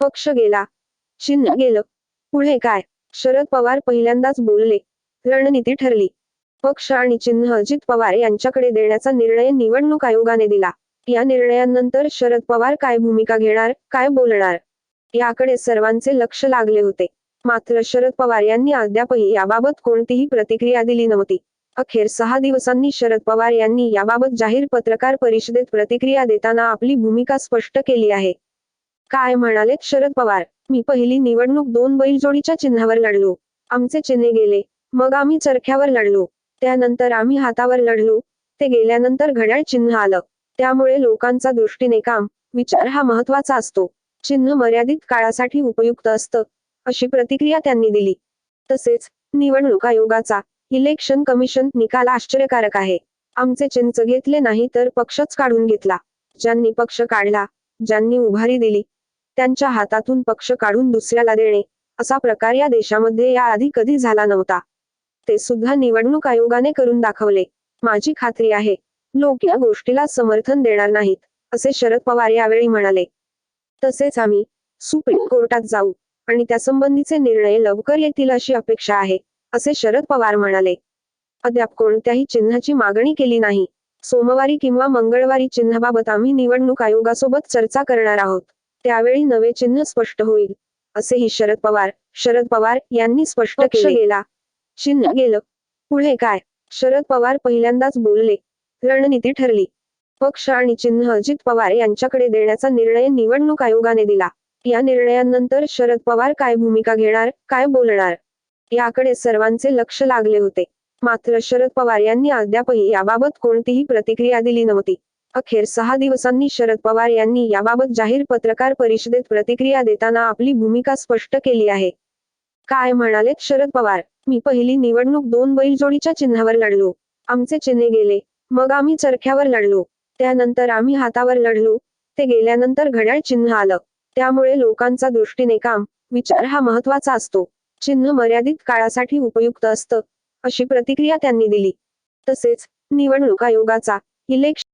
पक्ष गेला. चिन्ह गेलं. पुढे काय? शरद पवार पहिल्यांदाच बोलले. रणनीती ठरली. पक्ष आणि चिन्ह अजित पवार यांच्याकडे देण्याचा निर्णय निवडणूक आयोगाने दिला. या निर्णयानंतर शरद पवार काय भूमिका घेणार काय बोलणार? याकडे सर्वांचे लक्ष लागले होते. मात्र शरद पवार यांनी अद्यापही याबाबत कोणतीही प्रतिक्रिया दिली नव्हती. अखेर सहा दिवसांनी शरद पवार यांनी याबाबत जाहीर पत्रकार परिषदेत प्रतिक्रिया देताना आपली भूमिका स्पष्ट केली आहे. काय म्हणालेत शरद पवार? मी पहिली निवडणूक दोन बैलजोडीच्या चिन्हावर लढलो. आमचे चिन्हे गेले. मग आम्ही चरख्यावर लढलो. त्यानंतर आम्ही हातावर लढलो. ते गेल्यानंतर घड्याळ चिन्ह आलं. त्यामुळे लोकांचा दृष्टीने काम विचार हा महत्त्वाचा असतो. चिन्ह मर्यादित काळासाठी उपयुक्त असतं अशी प्रतिक्रिया त्यांनी दिली. तसेच निवडणूक आयोगाचा इलेक्शन कमिशन निकाल आश्चर्यकारक आहे. आमचे चिंच घेतले नाही तर पक्षच काढून घेतला. ज्यांनी पक्ष काढला ज्यांनी उभारी दिली त्यांच्या हातातून पक्ष काढून दुसऱ्याला देणे असा प्रकार या देशामध्ये याआधी कधी झाला नव्हता. ते सुद्धा निवडणूक आयोगाने करून दाखवले. माझी खात्री आहे लोक या गोष्टीला समर्थन देणार नाहीत असे शरद पवार यावेळी म्हणाले. तसेच आम्ही सुप्रीम कोर्टात जाऊ आणि त्यासंबंधीचे निर्णय लवकर येतील अशी अपेक्षा आहे असे शरद पवार म्हणाले. अद्याप कोणत्याही चिन्हाची मागणी केली नाही. सोमवारी किंवा मंगळवारी चिन्हाबाबत आम्ही निवडणूक आयोगासोबत चर्चा करणार आहोत. त्यावेळी नवे चिन्ह स्पष्ट होईल असेही शरद पवार शरद पवार यांनी स्पष्ट केले. गेला. चिन्ह गेलं. पुढे काय? शरद पवार पहिल्यांदाच बोलले. रणनीती ठरली. पक्ष आणि चिन्ह अजित पवार यांच्याकडे देण्याचा निर्णय निवडणूक आयोगाने दिला. या निर्णयानंतर शरद पवार काय भूमिका घेणार काय बोलणार? याकडे सर्वांचे लक्ष लागले होते. मात्र शरद पवार यांनी अद्यापही याबाबत कोणतीही प्रतिक्रिया दिली नव्हती. अखेर सहा दिवसांनी शरद पवार यांनी याबाबत जाहीर पत्रकार परिषदेत प्रतिक्रिया देताना आपली भूमिका स्पष्ट केली आहे. काय म्हणालेत शरद पवार? मी पहिली निवडणूक दोन बैलजोडीच्या चिन्हावर लढलो. आमचे चिन्हे गेले. मग आम्ही चरख्यावर लढलो. त्यानंतर आम्ही हातावर लढलो. ते गेल्यानंतर घड्याळ चिन्ह आलं. त्यामुळे लोकांचा दृष्टीने काम विचार हा महत्त्वाचा असतो. चिन्ह मर्यादित काळासाठी उपयुक्त असतं अशी प्रतिक्रिया त्यांनी दिली. तसेच निवडणूक आयोगाचा इलेक्शन